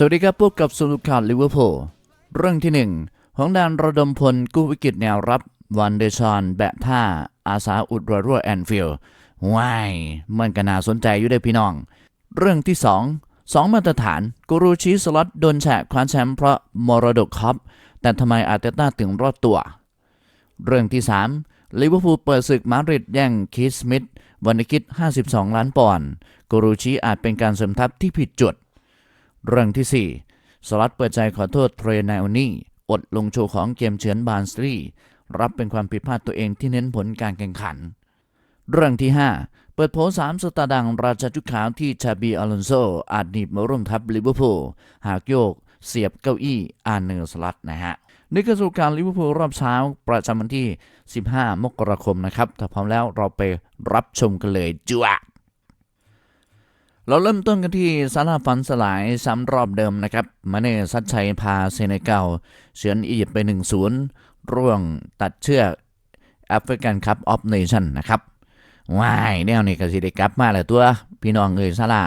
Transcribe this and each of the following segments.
สวัสดีครับพบกับสรุปข่าวลิเวอร์พูลเรื่องที่หนึ่งของดานระดมพลกู้วิกฤตแนวรับวันเดชอนแบะท่า อาสาอุดรัวแอนฟิลด์ว้ายมันก็น่าสนใจอยู่เด้พี่น้อง เรื่องที่สองสองมาตรฐานกูรูชีสล็อตโดนแฉคว้าแชมป์เพราะมรดกคัพแต่ทำไมอาร์เตต้าถึงรอดตัว เรื่องที่ 3 ลิเวอร์พูลเปิดศึกมาดริดแย่งคิสมิธวันนคิด 52 ล้านปอนด์กูรูชีอาจเป็นการเสริมทัพที่ผิดจุด เรื่องที่ 4 สลัดเปิดใจขอโทษเทรนายโอนี่อดลงโชว์ของเกมเฉือนบานสตรีรับเป็นความผิดพลาดตัวเองที่เน้นผลการแข่งขัน เรื่องที่ 5 เปิดโผสามสตาร์ดังราชาจุดขาวที่ชาบีอลอนโซอาจหนีบมาร่วมทัพลิเวอร์พูลหากโยก เสียบเก้าอี้อาร์เนอร์สลัดนะฮะนี่คือสู่การลิเวอร์พูลรอบเช้าประจำวันที่ 15 มกราคมนะครับ ถ้าพร้อมแล้วเราไปรับชมกันเลยจ้วะ เราเริ่มต้นกันที่ซาลาฟันสลายซ้ำรอบเดิมนะครับ มาเน่ซัดชัยพาเซเนกัลเฉือนอียิปต์ไป 1-0 ร่วงตัดเชือกแอฟริกันคัพออฟเนชั่นนะครับว้ายแนวนี้ก็สิได้กลับมาแล้วตัวพี่น้องเอ้ยซาลา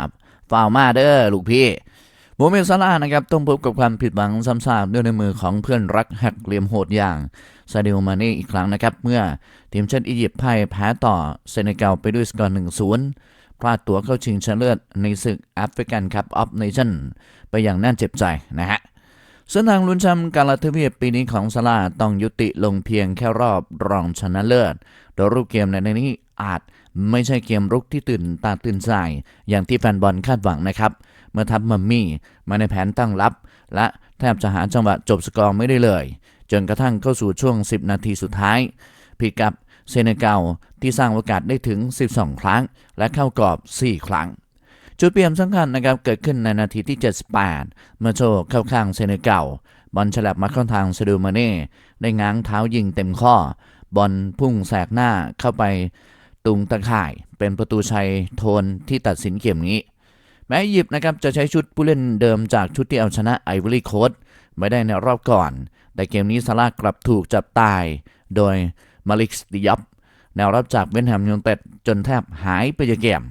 ฝ่าวมาเด้อลูกพี่โมเมนซาลานะครับต้องพบกับความผิดหวังซ้ำซากด้วยในมือของเพื่อนรักหักเหลี่ยมโหดอย่างซาดิโอมาเน่อีกครั้งนะครับ เมื่อทีมชาติอียิปต์พ่ายแพ้ต่อเซเนกัลไปด้วยสกอร์1-0 พลาดตั๋วเข้าชิงชนะเลิศในศึกแอฟริกันคัพออฟเนชั่นไปอย่างน่าเจ็บใจนะฮะเส้นทางลุ้นแชมป์การละทวีปปีนี้ของซาลาต้องยุติลงเพียงแค่รอบรองชนะเลิศ โดยรูปเกมในนี้อาจไม่ใช่เกมรุกที่ตื่นตาตื่นใจอย่างที่แฟนบอลคาดหวังนะครับ เมื่อทัพมัมมี่มาในแผนตั้งรับ และแทบจะหาจังหวะจบสกอร์ไม่ได้เลย จนกระทั่งเข้าสู่ช่วง 10 นาทีสุดท้ายผิดกับ เซเนกัลที่สร้างโอกาสได้ถึง 12 ครั้ง และเข้ากรอบ 4 ครั้ง จุดเปลี่ยนสำคัญนะครับเกิดขึ้นในนาทีที่ 78 เมื่อโชเข้าข้างเซเนกัลบอลฉลับมาเข้าทางซาดูมาเน่ได้ง้างเท้ายิงเต็มข้อ บอลพุ่งแสกหน้าเข้าไปตุงตะข่ายเป็นประตูชัยโทนที่ตัดสินเกมนี้ แม้อียิปต์นะครับจะใช้ชุดผู้เล่นเดิมจากชุดที่เอาชนะไอวอรี่โคสไม่ได้ในรอบก่อน แต่เกมนี้ซาร่ากลับถูกจับตาย โดย มาลิกสติยับแนวรับจากเวนแฮมยูไนเต็ดจนแทบหายไปจากเกม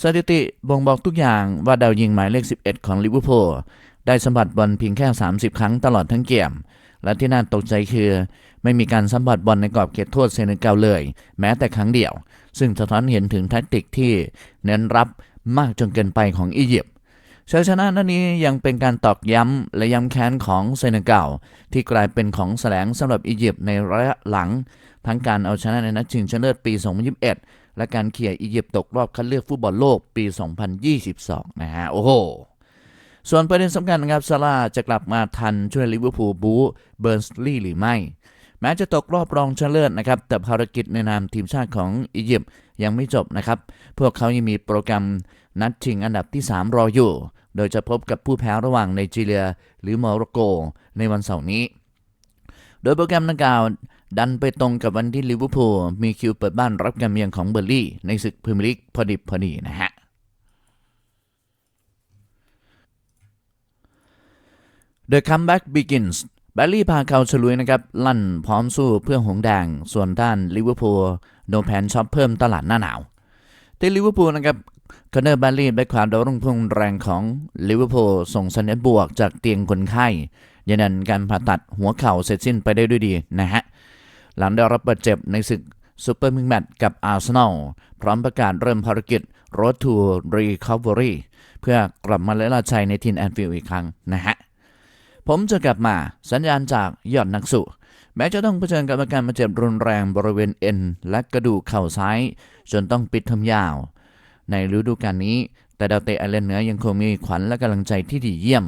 สถิติบ่งบอกทุกอย่างว่าดาวยิงหมายเลข 11 ของลิเวอร์พูลได้สัมผัสบอลเพียงแค่ 30 ครั้งตลอดทั้งเกม และที่น่าตกใจคือ ไม่มีการสัมผัสบอลในกรอบเขตโทษเซเนกัลเลย แม้แต่ครั้งเดียว ซึ่งสะท้อนเห็นถึงแทคติกที่เน้นรับมากจนเกินไปของอียิปต์ชัยชนะนัดนี้ยังเป็นการตอกย้ำและย้ำแค้นของเซเนกัลที่กลายเป็นของแสลงสำหรับอียิปต์ในระยะหลัง ทั้งการเอาชนะในนัดชิงชนะเลิศปี 2021 และการเขี่ยอียิปต์ตกรอบคัดเลือกฟุตบอลโลกปี 2022 นะฮะ โอ้โห ส่วนประเด็นสำคัญนะครับซาร่าจะกลับมาทันช่วยลิเวอร์พูลบูเบิร์นสลีย์หรือไม่ แม้จะตกรอบรองชนะเลิศนะครับ แต่ภารกิจในนามทีมชาติของอียิปต์ยังไม่จบนะครับ พวกเขายังมีโปรแกรมนัดชิงอันดับที่ 3 รออยู่ โดยจะพบกับผู้แพ้ระหว่างไนจีเรีย หรือโมร็อกโก ในวันเสาร์นี้ โดยโปรแกรมดังกล่าว ดันไปตรงกับวันที่ลิเวอร์พูลมีคิวเปิดบ้านรับการเยือนของเบอร์ลี่ ในศึกพรีเมียร์ลีกพอดิบพอดีนะฮะ The comeback begins แบลลี่พาเขาฉลุยนะครับ ลั่นพร้อมสู้เพื่อหงแดง ส่วนด้านลิเวอร์พูลโนแผนช็อปเพิ่มตลาดหน้าหนาวที่ลิเวอร์พูลนะครับคอนเนอร์แบลลี่แบ็คขวาดาวรุ่งพุ่งแรงของลิเวอร์พูลส่งสัญญาณบวกจากเตียงคนไข้ยืนยันการผ่าตัดหัวเข่าเสร็จสิ้นไปได้ด้วยดีนะฮะ หลังได้รับบาดเจ็บในศึกซูเปอร์มิงแมตกับอาร์เซนอลพร้อมประกาศเริ่มภารกิจ Road to Recovery เพื่อกลับมาเล่นชัยในทีนแอนฟิลด์อีกครั้งนะฮะ ผมจะกลับมาสัญญาณจากยอดนักสู้แม้จะต้องเผชิญกับอาการบาดเจ็บรุนแรงบริเวณเอ็นและกระดูกเข่าซ้าย จนต้องปิดทำยาว ในฤดูกาลนี้ แต่ดาวเตะไอร์แลนเหนือยังคงมีขวัญและกำลังใจที่ดีเยี่ยม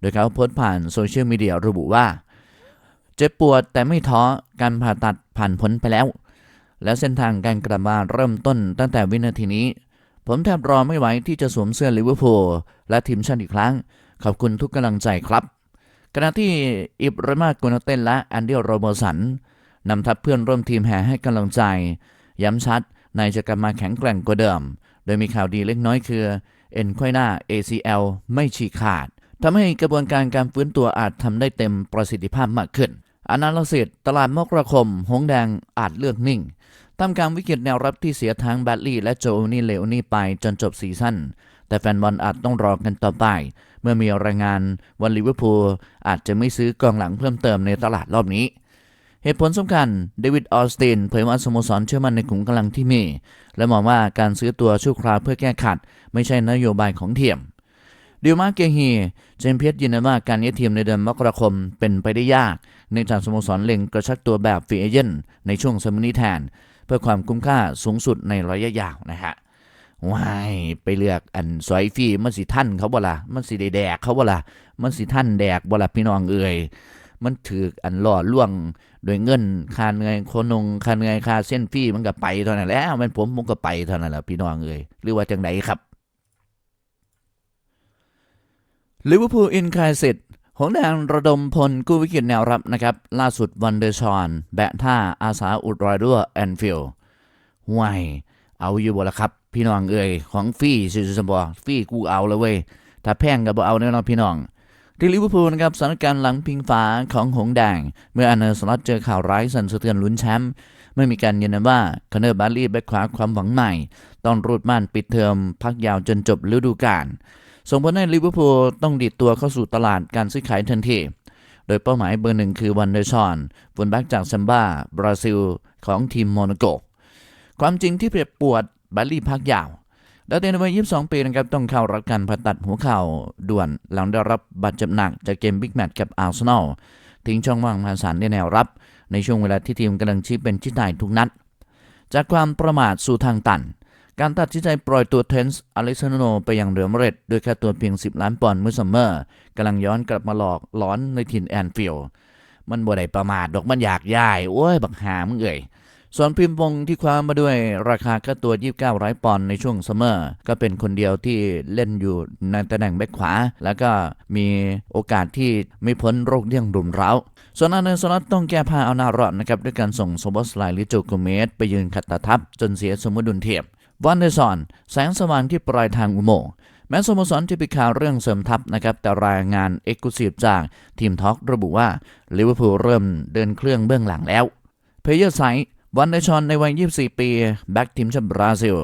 โดยเขาโพสต์ผ่านโซเชียลมีเดียระบุว่า เจ็บปวดแต่ไม่ท้อการผ่าตัดผ่านพ้นไปแล้ว และเส้นทางการกลับมาเริ่มต้นตั้งแต่วินาทีนี้ ผมแทบรอไม่ไหวที่จะสวมเสื้อลิเวอร์พูลและทีมชาติอีกครั้ง ขอบคุณทุกกำลังใจครับขณะที่อิบรามาโกนเต้นและแอนเดียโรเบอร์สันนำทัพเพื่อนร่วมทีมแห่ให้กำลังใจ ย้ำชัดในายจะกลับมาแข็งแกร่งกว่าเดิม โดยมีข่าวดีเล็กน้อยคือ เอ็นไขว้หน้า ACL ไม่ฉีกขาดทำให้กระบวนการการฟื้นตัวอาจทำได้เต็มประสิทธิภาพมากขึ้น อนาลิซิสตลาดมกราคม หงแดงอาจเลือกนิ่งทำการวิกฤตแนวรับที่เสียทั้งแบดลี่และโจนี่เลโอนี่ไปจนจบซีซั่น แต่แฟนบอลอาจต้องรอกันต่อไป เมื่อมีรายงานวันลิเวอร์พูลอาจจะไม่ซื้อกองหลังเพิ่มเติมในตลาดรอบนี้ เหตุผลสำคัญเดวิดออสตินเผยว่าสโมสรเชื่อมั่นในขุมกำลังที่มี และมองว่าการซื้อตัวชั่วคราวเพื่อแก้ขัด ไม่ใช่นโยบายของทีม ดิวมาเกฮีเจมเพียสยืนยันว่าการย้ายทีมในเดือนมกราคมเป็นไปได้ยากเนื่องจากสโมสรเล็งกระชักตัวแบบฟรีเอเจนต์ในช่วงซัมเมอร์นี้แทน เพื่อความคุ้มค่าสูงสุดในระยะยาวนะฮะว้ายไปเลือกอันสอยฟีมันสิท่านเขาบ่ละมันสิได้แดกเขาบ่ละมันสิท่านแดกบ่ละพี่น้องเอ่ยมันถืออันหล่อล่วงโดยเงินค่าเหนื่อยโคนงค่าเหนื่อยค่าเส้นฟีมันก็ไปเท่านั้นแหล้วมันผมผมก็ไปเท่านั้นแหละพี่น้องเอ่ยหรือว่าจังไดครับ ลิเวอร์พูลอินคายสิทธิ์หงแดงระดมพลกู้วิกฤตแนวรับนะครับ ล่าสุดวันเดย์ชอนแบะท่าอาสาอุดรอยดัวแอนฟิลห่วยเอาอยู่บ่ละครับ พี่น้องเอ่ยของฟรีสิสมบอฟรีกูเอาเลยเว้ย ถ้าแพงก็บ่เอาแน่นอนพี่น้องที่ลิเวอร์พูลนะครับสถานการณ์หลังพิงฟ้าของหงแดง เมื่ออันเนอร์สล็อตเจอข่าวร้ายสั่นสะเทือนลุ้นแชมป์ไม่มีการยืนยันว่าคอนเนอร์บาร์ลีแบ็คขวาความหวังใหม่ ต้องรูดม่านปิดเทอมพักยาวจนจบฤดูกาล ส่งผลให้ลิเวอร์พูลต้องดีดตัวเข้าสู่ตลาดการซื้อขายทันที โดยเป้าหมายเบอร์หนึ่งคือวันเดอร์ชอนฟุนแบ็กจากซัมบ้าบราซิล ของทีมโมนาโก ความจริงที่เปรียบปวดบาร์ลีพักยาวดาวเตนในวัย22 ปีนะครับต้องเข้ารับการผ่าตัดหัวเข่าด่วนหลังได้รับบาดเจ็บหนักจากเกมบิ๊กแมตช์กับอาร์เซนอลทิ้งช่องว่างมหาศาลในแนวรับ ในช่วงเวลาที่ทีมกำลังชี้เป็นชี้ตายทุกนัด จากความประมาทสู่ทางตัน การตัดสินใจปล่อยตัวเทนส์อเล็กซานโนไปอย่างเรือมเร็ดด้วยค่าตัวเพียง 10 ล้านปอนด์เมื่อซัมเมอร์กำลังย้อนกลับมาหลอกล้อนในถิ่นแอนฟิลด์มันบ่ได้ประมาทดอกมันอยากย่าย โอ้ย บักหามเอ่ยส่วนพิมพ์วงที่คว้ามาด้วยราคาค่าตัว 29 ร้อยปอนด์ในช่วงซัมเมอร์ ก็เป็นคนเดียวที่เล่นอยู่ในตำแหน่งแบ็คขวา แล้วก็มีโอกาสที่ไม่พ้นโรคเลี่ยงรุมเร้า ส่วนอันเนอร์สล็อตต้องแก้ผ้าเอาหน้ารอดนะครับ ด้วยการส่งโซบอสไลหรือโจโกเมสไปยืนขัดตาทับ จนเสียสมดุลเทียบ วันเดย์ซอน แสงสว่างที่ปลายทางอุโมงค์แม้สโมสรจะไปข่าวเรื่องเสริมทัพนะครับ แต่รายงานเอ็กซ์คลูซีฟจากทีมทอกระบุว่าลิเวอร์พูลเริ่มเดินเครื่องเบื้องหลังแล้วเพเยอร์ไซต์วันเดชอนในวัย 24 ปี แบ็กทีมชาติบราซิล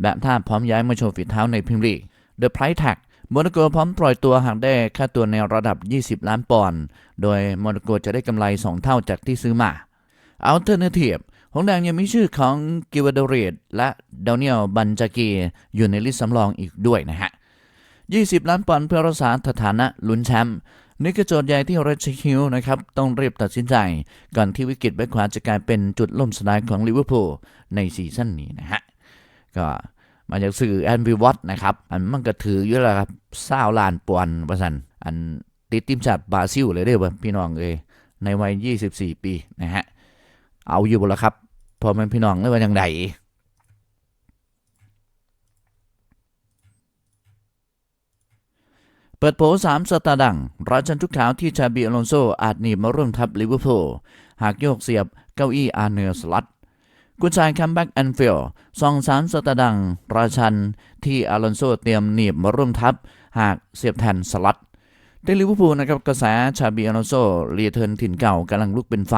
แบบท่าพร้อมย้ายมาโชว์ฝีเท้าในพรีเมียร์ลีกเดอะไพร์แท็กโมนาโกพร้อมปล่อยตัวหากได้ค่าตัวในระดับ 20 ล้านปอนด์ โดยโมนาโกจะได้กำไร 2 เท่าจากที่ซื้อมาอัลเทอร์เนทีฟ หงแดงยังมีชื่อของกิวาโดเรตและดานิเอลบันจากีอยู่ในลิสต์สำรองอีกด้วยนะฮะ 20 ล้านปอนด์เพื่อรักษาสถานะลุ้นแชมป์นี่คือโจทย์ใหญ่ที่เรชคิวนะครับ ต้องรีบตัดสินใจ ก่อนที่วิกฤตแบ็คขวาจะกลายเป็นจุดล่มสลายของลิเวอร์พูลในซีซั่นนี้นะฮะ ก็มาจากสื่อแอนวิวัตนะครับ อันมันก็ถืออยู่แล้วครับเศร้าล้านปอนด์ประสันอันติดทีมชาติบราซิลเลยเด้อพี่น้องเอยในวัย 24 ปีนะฮะ เอาอยู่บ่ละครับ พอมันพี่น้องเลยว่าอย่างไรเปิดโผสามสตาร์ดังราชันทุกข่าวที่ชาบีอลอนโซอาจหนีมาร่วมทัพลิเวอร์พูลหากโยกเสียบเก้าอี้อาเนอร์สลัดกุนซายคัมแบ็กแอนฟิลซองสามสตาร์ดังราชันที่อลอนโซเตรียมหนีบมาร่วมทัพหากเสียบแทนสลัด ที่ลิเวอร์พูลนะครับกระแสชาบีอลอนโซเรียเทิร์นถิ่นเก่ากำลังลุกเป็นไฟ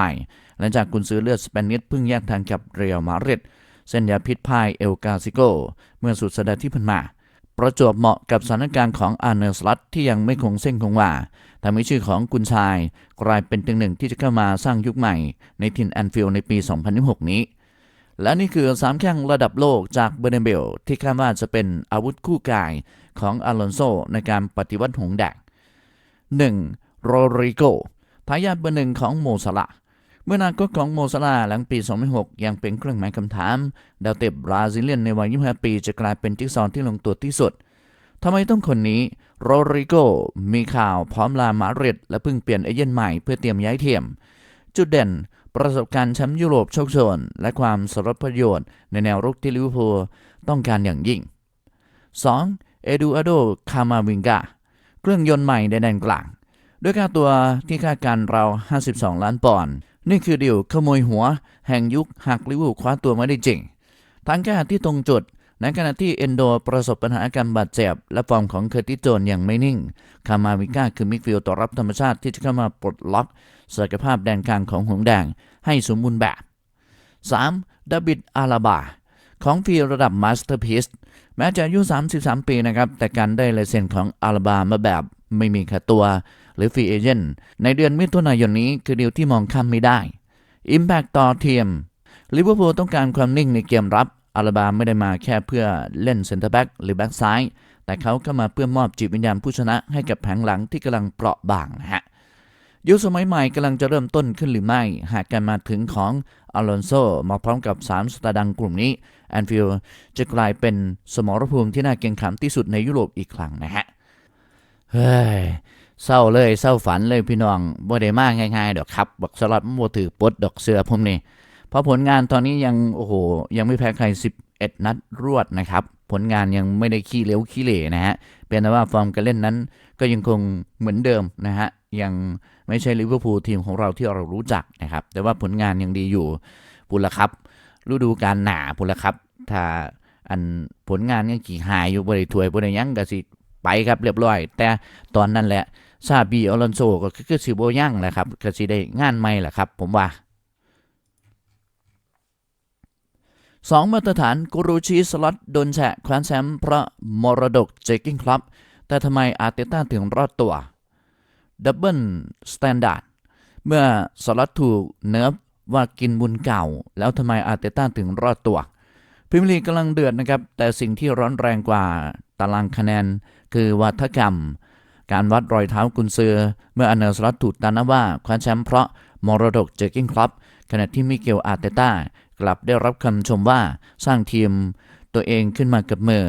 หลังจากกุนซื้อเลือดสเปนิสเพิ่งแยกทางกับเรียลมาดริดเส้นยาพิษพายเอลกาซิโก เมื่อสุดสัปดาห์ที่ผ่านมา ประจวบเหมาะกับสถานการณ์ของอาร์เนอร์สลัตที่ยังไม่คงเส้นคงวาทำให้ชื่อของกุนชาย กลายเป็นตึงหนึ่งที่จะเข้ามาสร้างยุคใหม่ ในทินแอนฟิลในปี 2026 นี้ และนี่คือสามแข้งระดับโลกจากเบอร์เนเบลที่คาดว่าจะเป็นอาวุธคู่กายของอาลอนโซในการปฏิวัติหงแดง 1. โรริโกทายาทเบอร์หนึ่งของโมซาลาเมื่อนาคตของโมซาลาหลังปี 2006 ยังเป็นเครื่องหมายคำถาม ดาวเตะบราซิเลียนในวัย 25 ปีจะกลายเป็นจิ๊กซอว์ที่ลงตัวที่สุดทำไมต้องคนนี้โรริโกมีข่าวพร้อมลามาดริดและเพิ่งเปลี่ยนเอเย่นใหม่เพื่อเตรียมย้ายเทียม จุดเด่น ประสบการณ์แชมป์ยุโรปโชคโชน และความสรประโยชน์ในแนวรุกที่ลิเวอร์พูลต้องการอย่างยิ่ง 2. เอดูอาโดคามาวิงกา เครื่องยนต์ใหม่ในแดนกลาง ด้วยค่าตัวที่คาดการเรา 52 ล้านปอนด์นี่คือเดียวขโมยหัว แห่งยุคหากลิวูคว้าตัวไม่ได้จริงทางแก้ที่ตรงจุด ในขณะที่เอนโดประสบปัญหาอาการบาดเจ็บ และฟอร์มของเคอร์ติโจนยังไม่นิ่ง คามาวิก้าคือมิดฟิลด์ต่อรับธรรมชาติที่จะเข้ามาปลดล็อกศักยภาพแดนกลางของหงแดงให้สมบูรณ์แบบ 3. ดาบิดอาลาบา ของฟรีระดับมาสเตอร์พี e แม้จะอายุ 33 ปีนะครับ แต่การได้ลายเซ็นของอาลาบามาแบบไม่มีค่าตัว หรือฟรีเอเจนต์ในเดือนมิถุนายนนี้คือดีลที่มองข้ามไม่ได้ Impact ต่อเทียมลิเวอร์พูลต้องการความนิ่งในเกมรับอาลาบาไม่ได้มาแค่เพื่อเล่นเซนเตอร์แบ็กหรือแบ็กซ้ายแต่เขาก็มาเพื่อมอบจิตวิญญาณผู้ชนะให้กับแผงหลังที่กำลังเปราะบางนะฮะ ยุคสมัยใหม่กำลังจะเริ่มต้นขึ้นหรือไม่ หากการมาถึงของอลอนโซมาพร้อมกับ 3 สตาร์ดังกลุ่มนี้แอนฟิลจะกลายเป็นสมรภูมิที่น่าเกรงขามที่สุดในยุโรปอีกครั้งนะฮะ เฮ้ยเศร้าเลยเศร้าฝันเลยพี่น้องบ่ได้มากง่ายๆดอกครับบักสลัดมันบ่ถือปดดอกเสือผมนี่เพราะผลงานตอนนี้ยังโอ้โหยังไม่แพ้ใคร 11 นัดรวดนะครับ ผลงานยังไม่ได้ขี้เหลวขี้เหร่นะฮะเป็นแต่ว่าฟอร์มการเล่นนั้นก็ยังคงเหมือนเดิมนะฮะยัง ไม่ใช่ลิเวอร์พูลทีมของเราที่เรารู้จักนะครับ แต่ว่าผลงานยังดีอยู่ปุละครับ ฤดูการหนาปุละครับถ้าอันผลงานยังกี่หายอยู่บริถวยบริยังก็สิไปครับเรียบร้อย แต่ตอนนั้นแหละซาบีอลอนโซก็คือสิโบยั่งแหละครับก็สิได้งานใหม่แหละครับ ผมว่าสองมาตรฐานกูรูชีสล็อตโดนแฉะคว้านแชมป์เพราะมรดกเจคกิ้งคลับแต่ทำไมอาร์เตต้าถึงรอดตัว ดับเบิลสแตนดาร์ดเมื่อสล็อตถูกเนิร์ฟว่ากินบุญเก่า แล้วทำไมอาร์เตต้าถึงรอดตัวพรีเมียร์ลีกำลังเดือดนะครับ แต่สิ่งที่ร้อนแรงกว่าตารางคะแนน คือวัฒกรรม การวัดรอยเท้ากุนซือ เมื่ออนเนอร์สล็อตถูกตานะว่าคว้าแชมป์เพราะมรดกเจคกิ้งคลับขณะที่มิเกลอาร์เตต้ากลับได้รับคำชมว่าสร้างทีม ตัวเองขึ้นมากับเมือ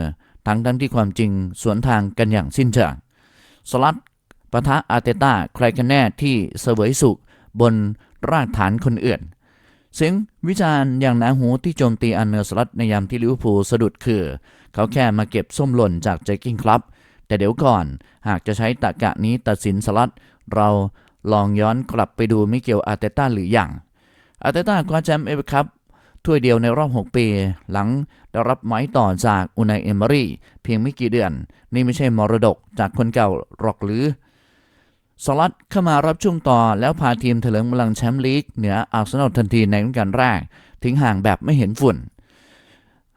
ทั้งทั้งที่ความจริงสวนทางกันอย่างสิ้นเชิงสลัด ปะทะอาร์เตต้าใครกันแน่ที่เสวยสุขบนรากฐานคนอื่นเสียงวิจารณ์อย่างหนาหูที่โจมตีอันเนอร์สลัดในยามที่ลิเวอร์พูลสะดุดคือ เขาแค่มาเก็บส้มหล่นจากเจคกิ้งคลับ แต่เดี๋ยวก่อนหากจะใช้ตะกะนี้ตัดสินสลัด เราลองย้อนกลับไปดูมิเกลอาร์เตต้าหรืออย่าง อาร์เตต้าคว้าแชมป์เอฟคัพถ้วยเดียวในรอบ 6 ปี หลังได้รับไม้ต่อจากอุนายเอมอรี่เพียงไม่กี่เดือน นี่ไม่ใช่มรดกจากคนเก่าหรอกหรือ สลัดเข้ามารับช่วงต่อแล้วพาทีมเถลิงพลังแชมป์ลีกเหนืออาร์เซนอลทันทีในฤดูกาลแรกทิ้งห่างแบบไม่เห็นฝุ่น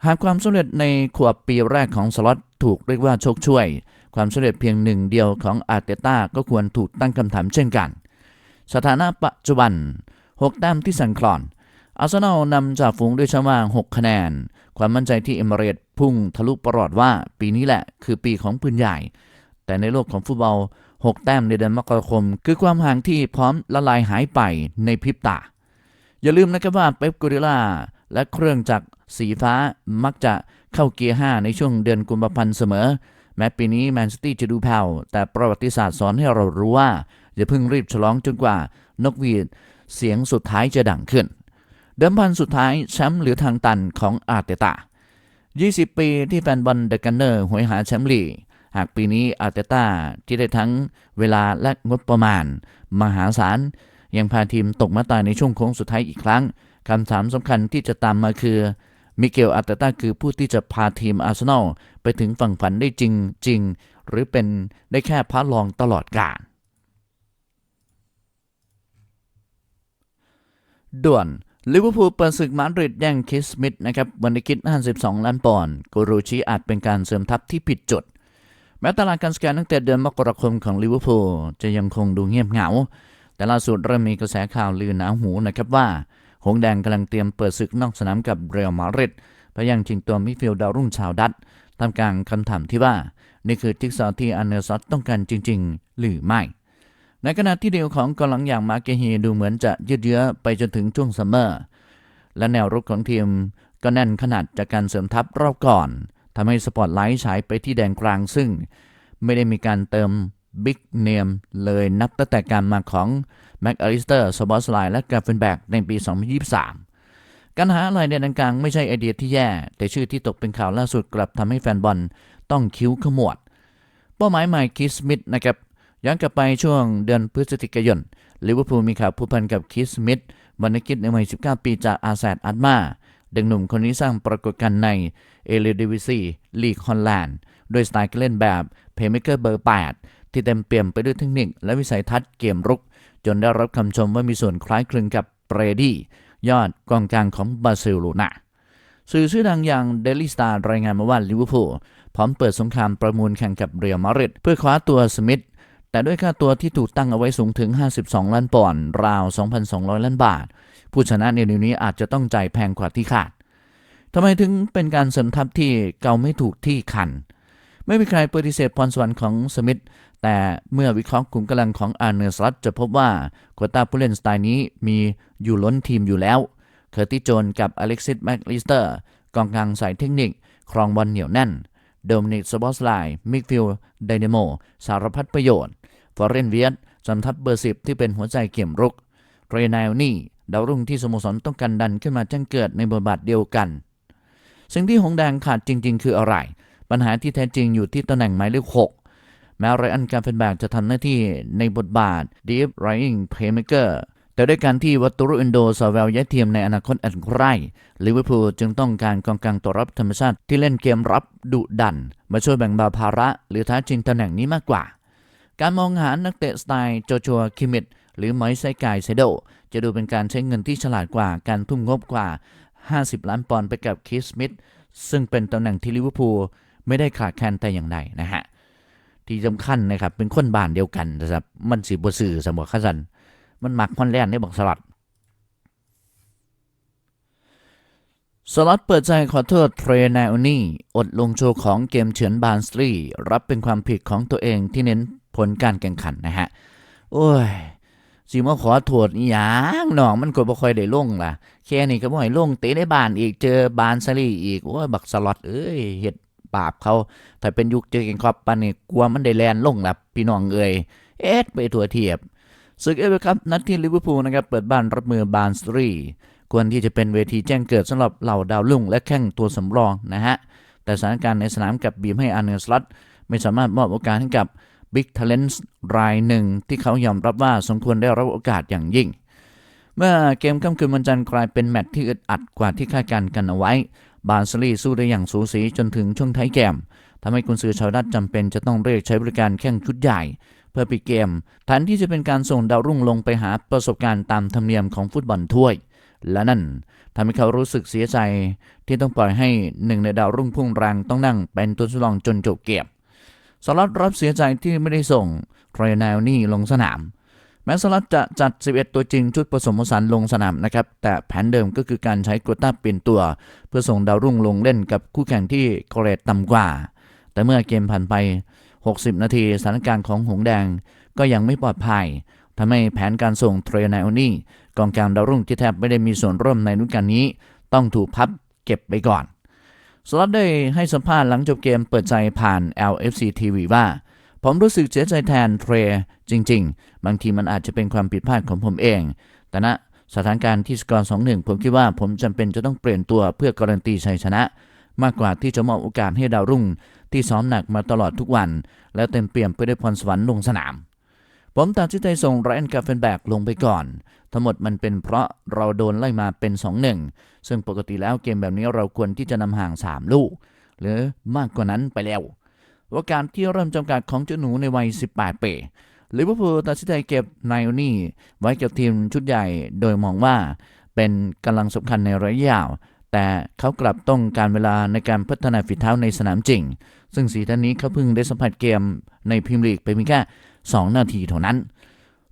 หากความสำเร็จในขวบปีแรกของสล็อตถูกเรียกว่าโชคช่วย ความสำเร็จเพียงหนึ่งเดียวของอาร์เตต้าก็ควรถูกตั้งคำถามเช่นกัน สถานะปัจจุบัน 6 แต้มที่สันคลอน อาร์เซนอลนำจากฝูงด้วยชั้นว่าง 6 คะแนน ความมั่นใจที่เอมเรตพุ่งทะลุประหลอดว่าปีนี้แหละคือปีของปืนใหญ่ แต่ในโลกของฟุตบอล 6 แต้มในเดือนมกราคม คือความห่างที่พร้อมละลายหายไปในพริบตา อย่าลืมนะครับว่าเป๊ปกูริล่าและเครื่องจักรสีฟ้ามักจะเข้าเกียร์ 5 ในช่วงเดือนกุมภาพันธ์เสมอ แม้ปีนี้แมนซิตี้จะดูแผ่วแต่ประวัติศาสตร์สอนให้เรารู้ว่า อย่าเพิ่งรีบฉลองจนกว่านกหวีดเสียงสุดท้ายจะดังขึ้น เดิมพันสุดท้ายแชมป์หรือทางตันของอาร์เตตา 20 ปีที่แฟนบอลเดอะกันเนอร์หวยหาแชมป์ลีก หากปีนี้อาร์เตต้าที่ได้ทั้งเวลาและงบประมาณ มหาศาล ยังพาทีมตกมาตายในช่วงโค้งสุดท้ายอีกครั้งคำถามสำคัญที่จะตามมาคือมิเกลอาร์เตต้าคือผู้ที่จะพาทีมอาร์เซนอลไปถึงฝั่งฝันได้จริงจริง หรือเป็นได้แค่พระรองตลอดกาลด่วนลิเวอร์พูลเปิดศึกมาดริดแย่งคิสมิธนะครับวันนี้คิด 52 ล้านปอนด์กูรูชีอาจเป็นการเสริมทัพที่ผิดจุด แม้ตลาดการสแกนตั้งแต่เดือนมกราคมของลิเวอร์พูลจะยังคงดูเงียบเหงา แต่ล่าสุดเริ่มมีกระแสข่าวลือหนาหูนะครับว่า หงแดงกำลังเตรียมเปิดศึกนอกสนามกับเรอัลมาดริดพยังชิงตัวมิฟิลด์ดาวรุ่งชาวดัตทำกลางคำถามที่ว่า นี่คือจิ๊กซอที่อันเนอร์ซอตต้องการจริง ๆ หรือไม่ ในขณะที่เดียวของกองหลังอย่างมาร์เกฮีดูเหมือนจะยืดเยื้อไปจนถึงช่วงซัมเมอร์และแนวรุกของทีมก็แน่นขนาดจากการเสริมทัพรอบก่อน ทำให้สปอตไลท์ฉายไปที่แดนกลางซึ่ง ไม่ได้มีการเติมบิ๊กเนมเลยนับตั้งแต่การมาของแม็กอลิสเตอร์สบอสไลท์และกาเฟนแบกในปี 2023 การหาอะไรในแดนกลางไม่ใช่ไอเดียที่แย่ แต่ชื่อที่ตกเป็นข่าวล่าสุดกลับทำให้แฟนบอลต้องคิ้วขมวด เป้าหมายใหม่คิสมิธนะครับย้อนกลับไปช่วงเดือนพฤศจิกายนลิเวอร์พูลมีข่าวผูกพันกับคิสมิธวรรณกิจในวัย 19 ปีจากอาแซดอัดมา เด็กหนุ่มคนนี้สร้างปรากฏการณ์ในเอเลดิวิซีลีกฮอลแลนด์โดยสไตล์การเล่นแบบเพย์เมเกอร์เบอร์ 8 ที่เต็มเปี่ยมไปด้วยเทคนิคและวิสัยทัศน์เกมรุก จนได้รับคำชมว่ามีส่วนคล้ายคลึงกับเบรดี้ยอดกองกลางของบาร์เซโลนาสื่อชื่อดังอย่าง Daily Star รายงานมาว่าลิเวอร์พูลพร้อมเปิดสงครามประมูลแข่งกับเรียลมาดริดเพื่อคว้าตัวสมิธแต่ด้วยค่าตัวที่ถูกตั้งเอาไว้สูงถึง 52 ล้านปอนด์ราว 2,200 ล้านบาท ผู้ชนะในเดือนนี้อาจจะต้องจ่ายแพงกว่าที่คาดทำไมถึงเป็นการเสริมทัพที่เกาไม่ถูกที่คัน ไม่มีใครปฏิเสธพรสวรรค์ของสมิธแต่เมื่อวิเคราะห์กลุ่มกำลังของอาร์เนอร์สลัตจะพบว่าโควต้าผู้เล่นสไตล์นี้มีอยู่ล้นทีมอยู่แล้ว เคอร์ติโจนกับอเล็กซิสแม็กลิสเตอร์กองกลางสายเทคนิค ครองบอลเหนียวแน่นโดมินิกสบอสไลมิกฟิลไดนโม สารพัดประโยชน์ฟอร์เรนเวียตจำทัพเบอร์สิบที่เป็นหัวใจเกี่ยมรุกเรนายนี่ ดาวรุ่งที่สโมสรต้องการดันขึ้นมาจ้งเกิดในบทบาทเดียวกัน สิ่งที่หงแดงขาดจริง ๆ คืออะไร ปัญหาที่แท้จริงอยู่ที่ตำแหน่งหมายเลขหกแม้ไรอันการเป็นแบกจะทำหน้าที่ในบทบาท Deep Lying Playmaker แต่ด้วยการที่วัตุรุอินโดซาเวลย้ายทีมในอนาคตอันใกล้ลิเวอร์พูลจึงต้องการกองกลางตัวรับธรรมชาติที่เล่นเกมรับดุดัน มาช่วยแบ่งเบาภาระ หรือท้าชิงตำแหน่งนี้มากกว่า การมองหานักเตะสไตล์โจชัวคิมิด หรือไมซ์ไซกายเซโดจะดูเป็นการใช้เงินที่ฉลาดกว่าการทุ่มงบกว่า 50 ล้านปอนด์ไปกับคิสสมิธซึ่งเป็นตำแหน่งที่ลิเวอร์พูลไม่ได้ขาดแคลนแต่อย่างใดนะฮะ ที่สำคัญนะครับ เป็นคนบ้านเดียวกันนะครับ มันสิบ่สื่อสมบัติขสัน มันหมักฮอนแลนได้บอกสลัดสล็อตเปิดใจขอโทษเทรนาอนี่อดลงโชว์ของเกมเฉือนบานสตรี รับเป็นความผิดของตัวเองที่เน้นผลการแข่งขันนะฮะ โอ้ย สิมาขอโทษอีหยังน้องมันก็บ่ค่อยได้ลงล่ะ แค่นี้ก็บ่ให้ลงเตะในบ้านอีกเจอบานซารีอีกโอ้ยบักสล็อตเอ้ยเฮ็ดบาปเขาถ้าเป็นยุคเจอเกันครับปานนี้กลัวมันได้แลนลงล่ะพี่น้องเอ้ยเอ็ดไปทั่วเทียบศึกเอฟเอครับนัดที่ลิเวอร์พูลนะครับเปิดบ้านรับมือบานสตรีควรที่จะเป็นเวทีแจ้งเกิดสำหรับเหล่าดาวรุ่งและแข้งตัวสำรองนะฮะแต่สถานการณ์ในสนามกับบีบให้อาร์เนอร์สลัตไม่สามารถมอบโอกาสให้กับ บิ๊กเทเลนส์รายหนึ่งที่เขายอมรับว่าสมควรได้รับโอกาสอย่างยิ่ง เมื่อเกมค่ำคืนวันจันทร์กลายเป็นแมตช์ที่อึดอัดกว่าที่คาดการณ์กันเอาไว้ บาร์นสลีสู้ได้อย่างสูสีจนถึงช่วงท้ายเกมทำให้กุนซือชาวดัตจำเป็นจะต้องเรียกใช้บริการแข้งชุดใหญ่ เพื่อปิดเกมแทนที่จะเป็นการส่งดาวรุ่งลงไปหาประสบการณ์ตามธรรมเนียมของฟุตบอลถ้วย และนั่นทำให้เขารู้สึกเสียใจที่ต้องปล่อยให้หนึ่งในดาวรุ่งพุ่งแรงต้องนั่งเป็นตัวทดลองจนจบเกม สลัดรับเสียใจที่ไม่ได้ส่งเรนาลนี่ลงสนาม แม้สลัดจะจัด 11 ตัวจริงชุดผสมผสานลงสนามนะครับ แต่แผนเดิมก็คือการใช้กรต้าเปลี่ยนตัว เพื่อส่งดาวรุ่งลงเล่นกับคู่แข่งที่เกรดต่ำกว่า แต่เมื่อเกมผ่านไป 60 นาทีสถานการณ์ของหงแดงก็ยังไม่ปลอดภัยทำให้แผนการส่งเทรนาโอนี่กองกลางดาวรุ่งที่แทบไม่ได้มีส่วนร่วมในฤดูกาลนี้ ต้องถูกพับเก็บไปก่อน สล็อตได้ให้สัมภาษณ์หลังจบเกมเปิดใจผ่าน LFC TV ว่า ผมรู้สึกเสียใจแทนเทรจริง ๆ บางทีมันอาจจะเป็นความผิดพลาดของผมเอง แต่ณสถานการณ์ที่สกอร์2-1ผมคิดว่าผมจำเป็นจะต้องเปลี่ยนตัวเพื่อการันตีชัยชนะ มากกว่าที่จะมอบโอกาสให้ดาวรุ่ง ที่ซ้อมหนักมาตลอดทุกวัน และเต็มเปี่ยมไปด้วยพรสวรรค์ลงสนาม ผมตัดสินใจส่งไรอันกาเฟนแบกลงไปก่อน ทั้งหมดมันเป็นเพราะเราโดนไล่มาเป็น 2-1 ซึ่งปกติแล้วเกมแบบนี้เราควรที่จะนำห่าง 3 ลูก หรือมากกว่านั้นไปแล้วว่าการที่เริ่มจำกัดของเจ้าหนูในวัย 18 ปีลิเวอร์พูลตัดสินใจเก็บไนโอนี่ไว้กับทีมชุดใหญ่โดยมองว่าเป็นกำลังสำคัญในระยะยาว แต่เขากลับต้องการเวลาในการพัฒนาฝีเท้าในสนามจริง ซึ่งสีท่านนี้เขาเพิ่งได้สัมผัสเกมในพรีเมียร์ลีกไปเพียงแค่ 2 นาทีเท่านั้น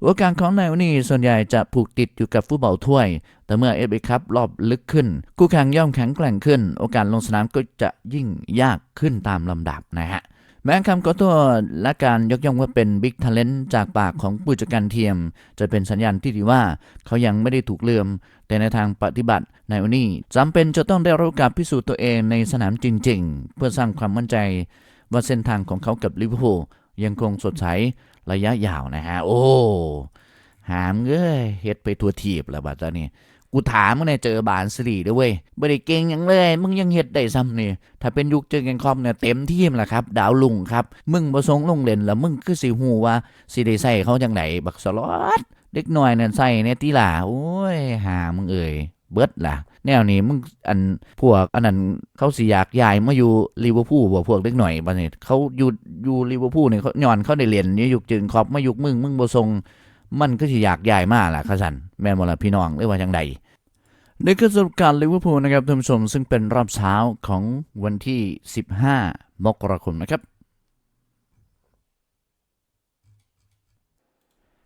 โอกาสของไนโอนี่ส่วนใหญ่จะผูกติดอยู่กับฟุตบอลถ้วย แต่เมื่อเอฟเอคัพรอบลึกขึ้น คู่แข่งย่อมแข็งแกร่งขึ้น โอกาสลงสนามก็จะยิ่งยากขึ้นตามลำดับนะฮะ แม้คำขอโทษและการยกย่องว่าเป็นบิ๊กท a เลน t จากปากของผู้จัดการเทียม จะเป็นสัญญาณที่ดีว่าเขายังไม่ได้ถูกเลื่อม แต่ในทางปฏิบัติไนโอนี่จำเป็นจะต้องได้รับกาสพิสูจน์ตัวเองในสนามจริง ๆ เพื่อสร้างความมั่นใจ ว่าเส้นทางของเขากับลิเวอร์พูลยังคงสดใส ระยะยาวนะฮะ โอ้หามเอ้ยเฮ็ดไปทัวทีบแล้วบัดตอนนี้กูถามมึงเนี่ยเจอบานสลีด้วยเว้ยบ่ได้เก่งยังเลย มึงยังเฮ็ดได้ซ้ำนี่ถ้าเป็นยุคเจอกันคอมเนี่ยเต็มทีมแหละครับ ดาวลุงครับ มึงบ่ทรงค์ลงเล่นแล้วมึงคือสิฮู้ว่าสิได้ใส่เขาจังไดบักสลอดเด็กน้อยเนั่นใส่เนี่ยติล่ะโอ้ยหามึงเอ่ยเบิดล่ะ แนวนี้มึงอันพวกอันนั้นเขาสิอยากย้ายมาอยู่ลิเวอร์พูลบ่พวกเด็กหน่อยบัดนี้เขาอยู่อยู่ลิเวอร์พูลนี่เขาย้อนเขาได้เรียนอยู่ยุคจึงครอปมายุคมึงมึงบ่ทรงมันก็สิอยากย้ายมาล่ะคะสันแม่นบ่ล่ะพี่น้องหรือว่าจังใดนี่คือสรุปการลิเวอร์พูลนะครับท่านผู้ชมซึ่งเป็นรอบเช้าของวันที่ 15 มกราคมนะครับ